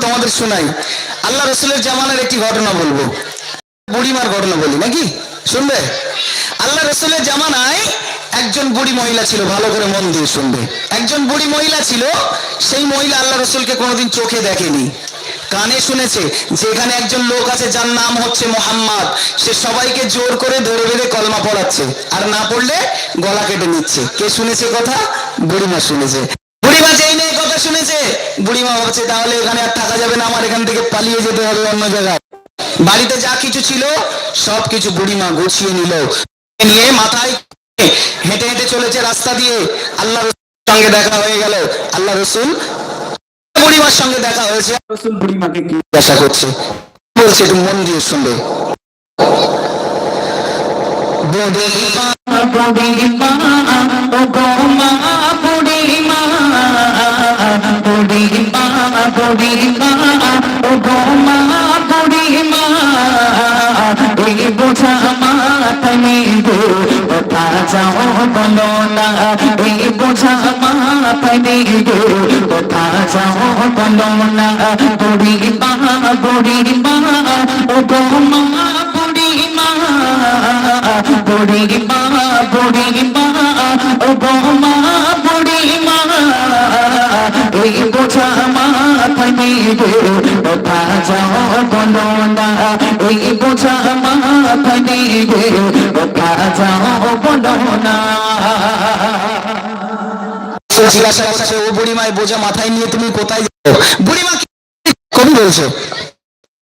তোমাদের আল্লাহ রসুলের জামানের একটি ঘটনা বলব। বুড়িমার ঘটনা বলি, নাকি? শুনবে? আল্লাহ রসুলের জামানায় একজন বুড়ি মহিলা ছিল, ভালো করে মন দিয়ে শুনবে। একজন বুড়ি মহিলা ছিল, সেই মহিলা আল্লাহ রসুলকে কোনোদিন চোখে দেখেনি। কানে শুনেছে যে এখানে একজন লোক আছে যার নাম হচ্ছে মোহাম্মদ। সে সবাইকে জোর করে ধরে বেঁধে কলমা পড়াচ্ছে, আর না পড়লে গলা কেটে নিচ্ছে। কে শুনেছে কথা? বুড়িমা শুনেছে। বুড়িমা যেই মেয়ে কথা শুনেছে, বুড়িমা ভাবছে, তাহলে এখানে আর থাকা যাবে না, আমার এখান থেকে পালিয়ে যেতে হবে অন্য জায়গায়। বাড়িতে যা কিছু ছিল, সব কিছু বুড়িমা গুছিয়ে নিল। নিয়ে মাথায় হেঁটে হেঁটে চলেছে রাস্তা দিয়ে। আল্লাহ সঙ্গে দেখা হয়ে গেল। আল্লাহ রসুল বুড়িমার সঙ্গে দেখা হয়েছে রসুল বুড়িমাকে কি জিজ্ঞাসা করছে বলছে একটু মন দিয়ে শুনবে যাও বলো না এই বোঝা মাথায় নেবে ওঠা যাও বলো না বুড়িমা বুড়িমা ও গো মা বুড়িমা বুড়িমা বুড়িমা ও গো মা বুড়িমা এই বোঝা নেবে ওঠা যাও বলো না এই বোঝা মাথায় নেবে ওঠা যাও বলো জিজ্ঞাসা করছে, ও বুড়িমায় বোঝা মাথায় নিয়ে তুমি কোথায় যাও বুড়িমা কবি বলছে?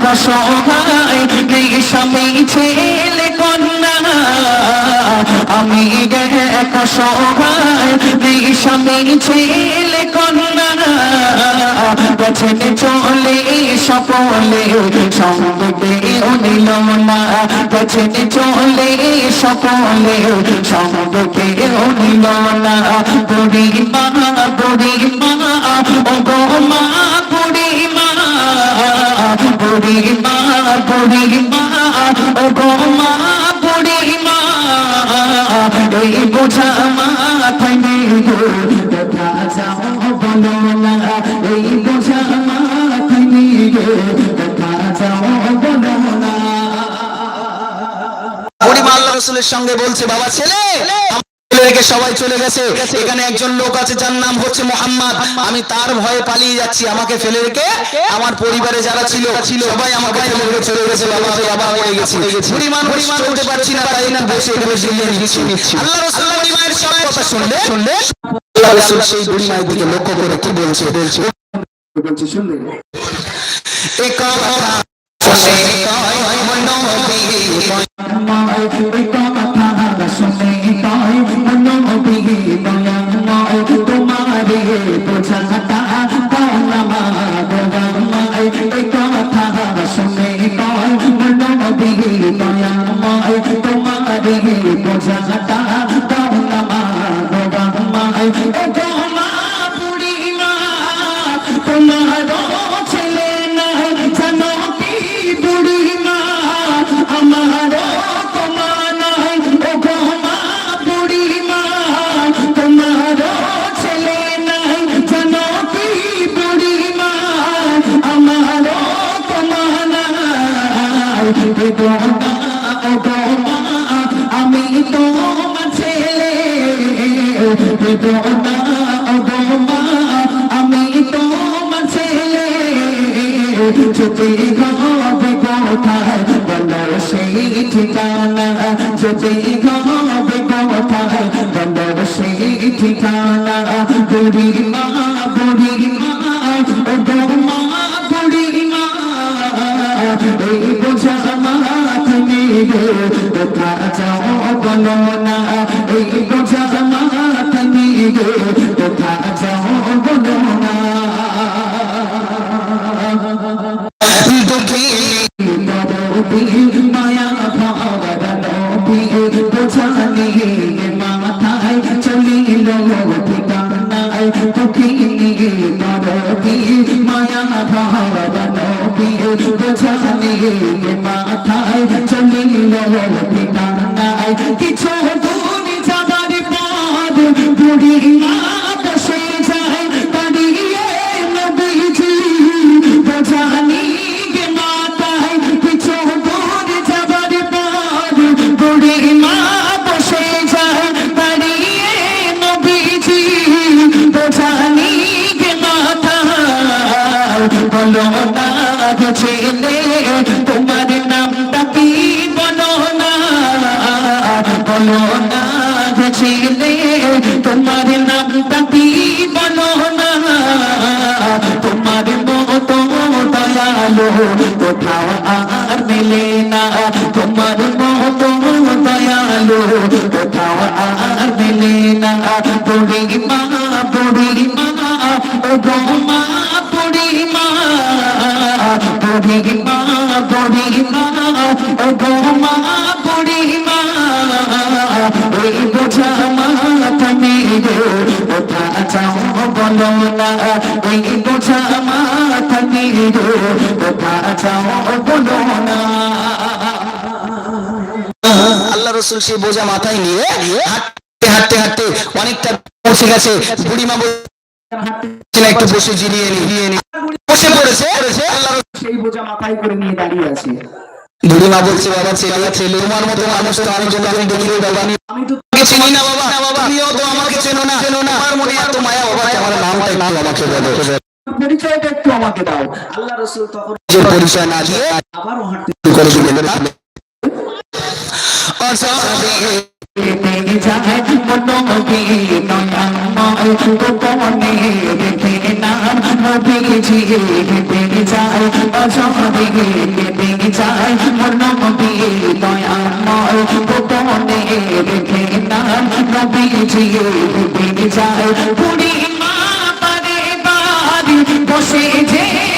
এক সহায় স্বামী ছেলে কন্যা। আমি এক সহায় স্বামী ছেলে কন্যা। গেছেন চলে সপলে, সঙ্গে নিল না। গেছেন চলে সপলে, সঙ্গে নিল না। বুড়ি মা বুড়ি মা ও গো মা, বুড়ি বুড়ি মা বুড়ি মা, ও গো মা, বুড়ি মা। এই বোঝা মাথায় নিয়ে দেখা যাও বলো এই বোঝা মাথায় দেখা যাও বলো না। রসুলের সঙ্গে বলছে, বাবা ছেলে রেখে সবাই চলে গেছে। এখানে একজন লোক আছে, যার নাম হচ্ছে মোহাম্মদ। আমি তার ভয়ে পালিয়ে যাচ্ছি, আমাকে ফেলে রেখে আমার পরিবারে যারা ছিল, সবাই আমাকে চলে গেছে, বাবা বাবা হয়ে গেছি। বুড়িমান বুড়িমান চলতে পারছি না, তাই না? বসে বসে আল্লাহ কথা শুনলে? শুনলে আল্লাহ সেই বুড়িমায়ের দিকে লক্ষ্য করে কি বলছে? বলছে বলছি শুনলে? এ কথা শুনে কয় নবী তোমার যেতে হবে কোথায় বলো সেই ঠিকানা। যেতে হবে কোথায় বলো সেই ঠিকানা। বুড়ি মা বুড়ি মা, ও মা, বুড়ি মা, এই বোঝা মাথ নিয়ে কোথা যাও বলো না। এই বোঝা মাথ নিয়ে কোথা যাও বলো না। মায়া ভাবর নবী বোঝা নিয়ে মাথায় চলিল ঠিকানায় কিছু দূর যাবার পর বুড়ি মা বসে যায় দাঁড়িয়ে নবীজি বোঝানি বলো না ছেলে তোমার নামটা কি বলো না বলো না ছেলে তোমার নামটা কি বলো না তোমার মতো দয়ালো কোথাও আর মেলে না তোমার মতো দয়ালো কোথাও আর মেলে না বুড়ি মা বুড়ি মা ও মা আল্লাহ রসুল সেই বোঝা মাথায় নিয়ে হাঁটতে হাঁটতে হাঁটতে অনেকটা পৌঁছে গেছে বুড়িমা বলছেন একটু বসে নি বসে পড়েছে? সেই বোঝা মাথায় করে নিয়ে দাঁড়িয়ে আছে। বুড়িমা বলছে বাবা ছেলে ছেলে তোমার মতো মানুষ তো আমি যখন দেখি বাবা আমি আমি তো তোমাকে চিনি না বাবা। বাবা। তুমিও তো আমাকে চেনো না। চেনো না। আমার মনে এত মায়া বাবা আমার নামটা একটু আমাকে বলো। পরিচয়টা একটু আমাকে দাও। আল্লাহ রসুল তখন যে পরিচয় না দিয়ে আবারও হাঁটতে শুরু করে দিলেন আচ্ছা পেতে যায় মনোমতি নয়াময় গোপনে রেখে নাম নবীজি পেতে যায় অসহদে পেতে যায় মনোমতি নয়াময় গোপনে রেখে নাম নবীজি পেতে যায় পুরি মা পারে বাড়ি বসে যে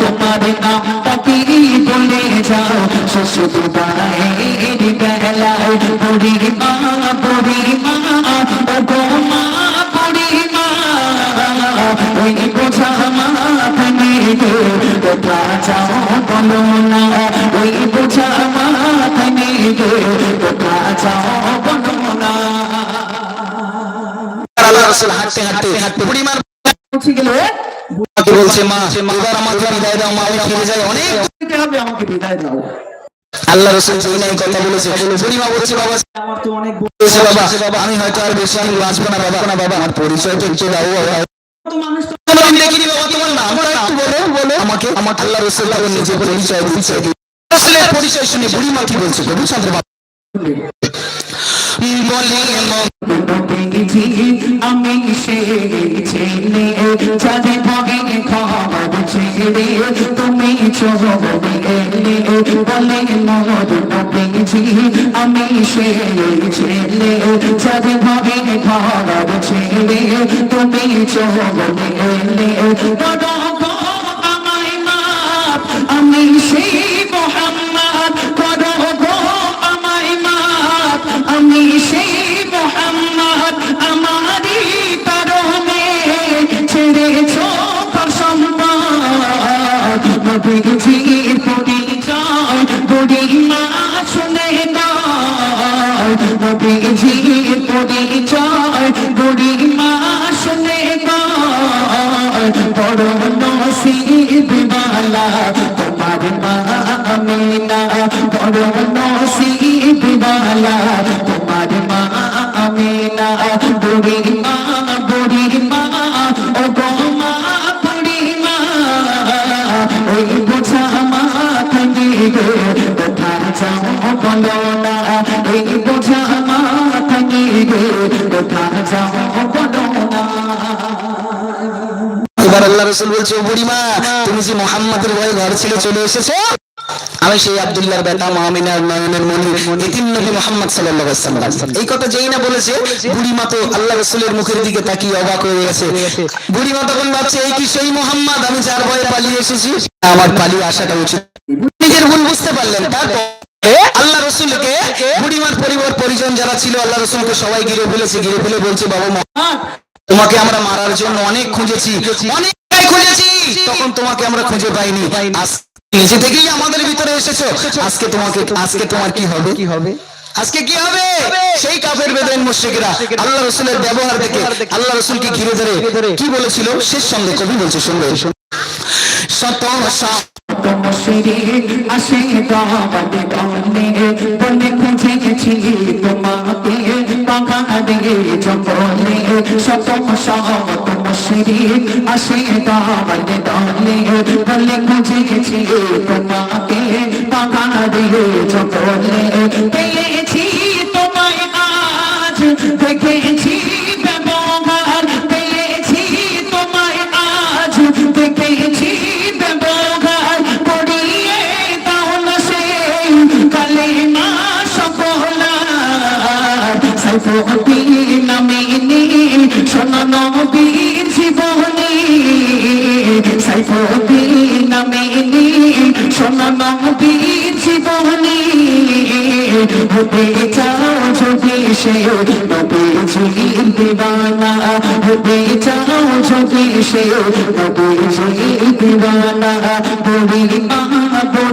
তোমার নামটা কি বলে যাও শুধু গায়ের বেলায় বুড়ি মা বুড়ি মা ও গো মা বুড়ি মা ওই বোঝা মাথা নিয়ে কোথা যাও বলো না ওই বোঝা মাথা নিয়ে কোথা যাও বলো না আল্লাহ রসুল হাঁটতে হাঁটতে হাঁটতে বুড়িমার পৌঁছে গেলে। বলছে মা এবার আমাকে বিদায় দাও মা আমি ফিরে যাই। অনেক হবে আমাকে বিদায় দাও। আল্লাহ রসুল যেই কথা বলেছে। বুড়িমা বলছে বাবা আমার তো অনেক বলছে বাবা আমি হয়তো আর বেশি আমি বাঁচবো না বাবা না বাবা আমার পরিচয় তো একটু দাও বাবা। মানুষ তো দেখিনি বাবা? তোমার নামটা বলো বলো। আমাকে আমাকে আল্লাহ রসুল নিজে পরিচয় দিচ্ছে রসুলের পরিচয় শুনে বুড়িমা কি বলছে? প্রভু চন্দ্র বাবা। বলে পেয়েছি আমি সে ছেলে যাদের ভগে খবর ছেড়ে তুমি চোখে এলে বলে মদ পেয়েছি আমি সে ছেলে যাদের ভগে খবর নবীজি পরিচয় বুড়িমা শুনে গায় বড় নসিব বালা তোমার মা আমিনা বড় নসিব বুড়িমা, তুমি যে মোহাম্মদের ভয়ে ঘর ছেড়ে চলে এসেছ? আমি সেই মামিনার নয়নের মনি নবী মোহাম্মদ এই কথা যেই না বলেছে, বুড়িমা তো আল্লাহ মুখের দিকে তাকিয়ে অবাক হয়ে গেছে। বুড়িমা তখন ভাবছে, এই কি সেই মোহাম্মদ? আমি যার ভয়ে পালিয়ে এসেছি। আমার পালিয়ে আসাটা উচিত। নিজের ভুল বুঝতে পারলেন। তারপর আল্লাহ রসুলকে, বুড়িমার পরিবার, পরিজন যারা ছিল, আল্লাহ রসুলকে সবাই ঘিরে ফেলেছে, ঘিরে ফেলে বলছে, বাবা তোমাকে আমরা মারার জন্য অনেক খুঁজেছি, অনেক তখন তোমাকে আমরা খুঁজে পাইনি। নিজে থেকেই আমাদের ভিতরে এসেছ। আজকে তোমাকে আজকে তোমার কি হবে? কি হবে? আজকে কি হবে? সেই কাফের বেদেন মুশরিকরা। আল্লাহ রসুলের ব্যবহার দেখে আল্লাহ রসুলকে ঘিরে ধরে কি বলেছিল? শেষ সঙ্গে কবি বলছে শুনবে। শত আসে তোমাকে। বাগানে জঙ্গলে শত শত মুশরিক আসে দাওয়াত গানে বলে খুঁজেছি তোমাকে, বাগানে জঙ্গলে। পেয়েছি তোমায় আজ, দেখেছি সাইফুদ্দি নামিনী শোনানো বীর জীবনী হতে চাও যদি সে নবীজির দিবানা হতে চাও যদি সে নবীজির দিবানা বুড়ি মা বুড়ি মা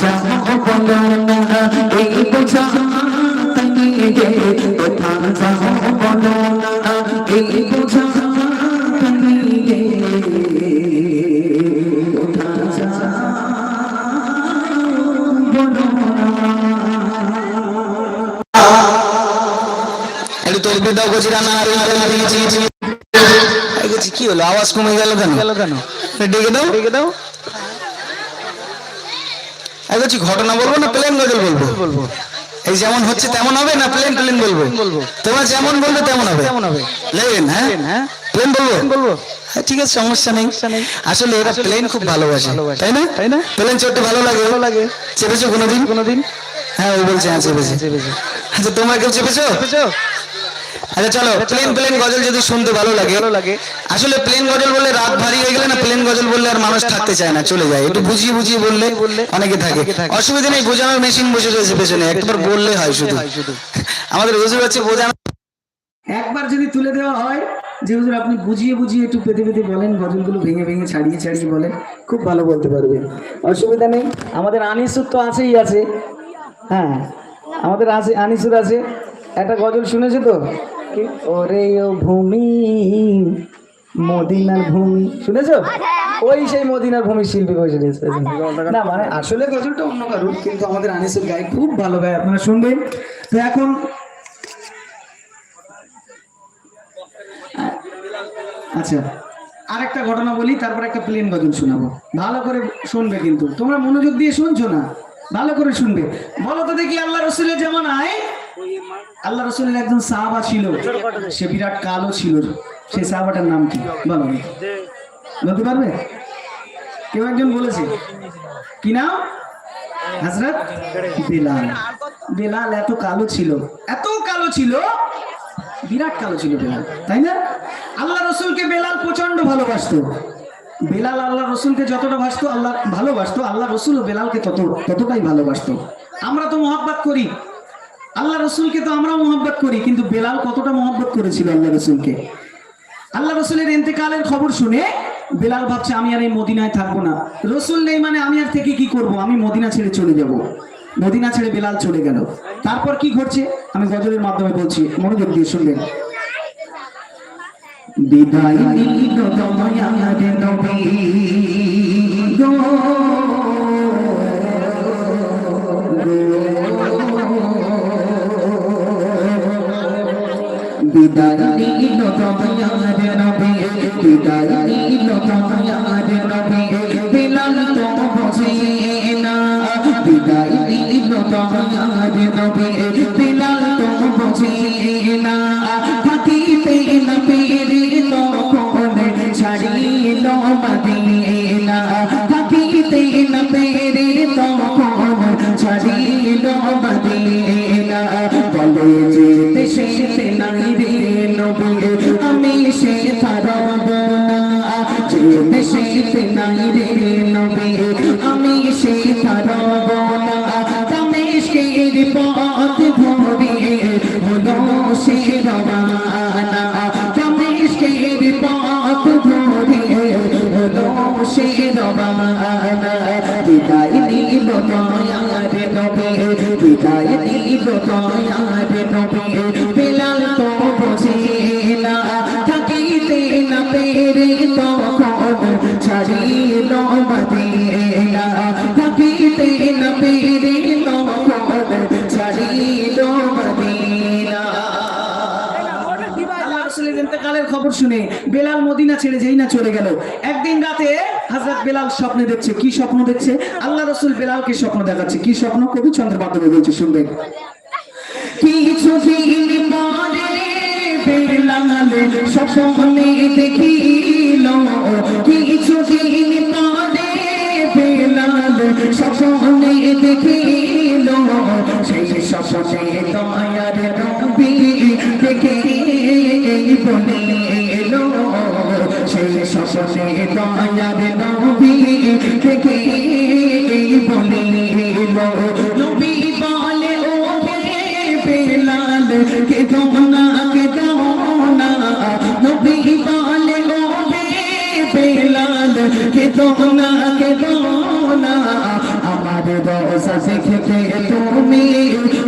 কোথা যাও বলো না এই বোঝা মাথা কোথা যাও বলো না এই বোঝা নিয়ে কোথা যাও বলো না কি হলো? আওয়াজ কমে গেল কেন? গেল কেন? ডেকে দাও। ডেকে দাও। এই গজি, ঘটনা বলব না প্লেন গজল বলব? এই যেমন হচ্ছে তেমন হবে না প্লেন প্লেন বলব? তোমরা যেমন বলবে তেমন হবে। প্লেন হ্যাঁ? হ্যাঁ? প্লেন বলব? বলব। হ্যাঁ ঠিক আছে সমস্যা নেই। আসলে এরা প্লেন খুব ভালোবাসে। তাই না? তাই না? প্লেন চড়তে ভালো লাগে? ভালো লাগে। চেপেছো কোনোদিন? কোনোদিন। হ্যাঁ ও বলছে হ্যাঁ চেপেছে। চেপেছে। আচ্ছা তোমরা কেউ চেপেছো? আচ্ছা চলো প্লেন প্লেন গজল যদি শুনতে ভালো লাগে। ভালো লাগে। আসলে প্লেন গজল বললে রাত ভারী হয়ে গেলে না প্লেন গজল বললে আর মানুষ থাকতে চায় না চলে যায়। একটু বুঝিয়ে বুঝিয়ে বললে বললে অনেকে থাকে। অসুবিধা নেই বোঝানোর মেশিন বসে রয়েছে পেছনে একবার বললে হয় শুধু। আমাদের হুজুর হচ্ছে বোঝানো। একবার যদি তুলে দেওয়া হয় যে হুজুর আপনি বুঝিয়ে বুঝিয়ে একটু পেতে পেতে বলেন গজলগুলো ভেঙে ভেঙে ছাড়িয়ে ছাড়িয়ে বলেন খুব ভালো বলতে পারবে। অসুবিধা নেই। আমাদের আনিসুর তো আছেই আছে। হ্যাঁ আমাদের আছে আনিসুর আছে। একটা গজল শুনেছে তো? ওরে ও ভূমি, মদিনার ভূমি। শুনেছো? ওই সেই মদিনার ভূমি শিল্পী বসে না মানে আসলে গজলটা অন্য কারণ কিন্তু আমাদের আনিসুর গায়ে খুব ভালো গায়, আপনারা শুনবেন। তো এখন আচ্ছা আরেকটা ঘটনা বলি, তারপর একটা প্লেন গজল শোনাবো। ভালো করে শুনবে কিন্তু। তোমরা মনোযোগ দিয়ে শুনছো না? ভালো করে শুনবে। বলো তো দেখি আল্লাহ রসুলের যেমন আয় আল্লাহ রসুলের একজন সাহাবা ছিল। সে বিরাট কালো ছিল। সেই সাহাবাটার নাম কি? বলো বলতে পারবে? কেউ একজন বলেছে। কি নাম? হাজরত বেলাল। বেলাল এত কালো ছিল। এত কালো ছিল। বিরাট কালো ছিল বেলাল। তাই না? আল্লাহ রসুলকে বেলাল প্রচণ্ড ভালোবাসতো। বেলাল আল্লাহ রসুলকে যতটা বাসতো আল্লাহ ভালোবাসতো। আল্লাহ রসুল বেলালকে তত, ততটাই ভালোবাসতো। আমরা তো মহাব্বাত করি। আল্লাহ রসুলকে তো আমরাও মহব্বত করি, কিন্তু বেলাল কতটা মহব্বত করেছিল আল্লাহ রসুলকে? আল্লাহ রসুলের ইন্তেকালের খবর শুনে বেলাল ভাবছে, আমি আর এই মদিনায় থাকব না। রসুল নেই মানে আমি আর থেকে কি করব? আমি মদিনা ছেড়ে চলে যাব। মদিনা ছেড়ে বেলাল চলে গেল। তারপর কি ঘটছে? আমি গজলের মাধ্যমে বলছি, মনোযোগ দিয়ে শুনবেন। বিদায় না থাকিতে না পেরে তখন ছাড়িল মদিনা। থাকিতে না পেরে তখন ছাড়িল মদিনা। বলে যে দেশে নাই রে নবী আমি সে থারব না। যে দেশে নাই রে নবী নিল দয়ার খবর শুনে বেলাল মদিনা ছেড়ে যেই না চলে গেল। একদিন রাতে হযরত বেলাল স্বপ্নে দেখছে, কি স্বপ্ন দেখছে? আল্লাহ রাসূল বেলালকে স্বপ্ন দেখাচ্ছে, কি স্বপ্ন? কবি মাধ্যমে বলছে, শুনবেন। কিছু বেলাল স্বপ্নে দেখিল। কিছু স্বপ্নে দেখিল। সেই স্বপ্নে দয়ার রবি দেখে সেই স্বপ্নে দয়ার রবি দেখে বলিল নবী বলে ও বেলাল কে দোনা কে দোনা নবী বলে ও বেলাল কে দোনা কে দোনা আমার রোজা দেখতে তুমি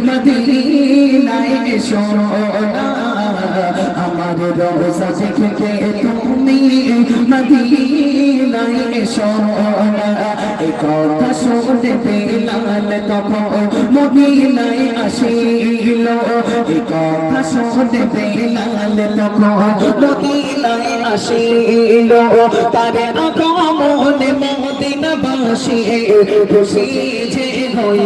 মদিনায় এসো না আমার রোজা দেখতে তুমি মদিনায় এসো এই কথা শুনতে বেলাল তখন মদিনায় আসিল। এই কথা শুনতে বেলাল তখন মদিনায় আসিল। তার আগমনে মদিনাবাসী খুশি যে হই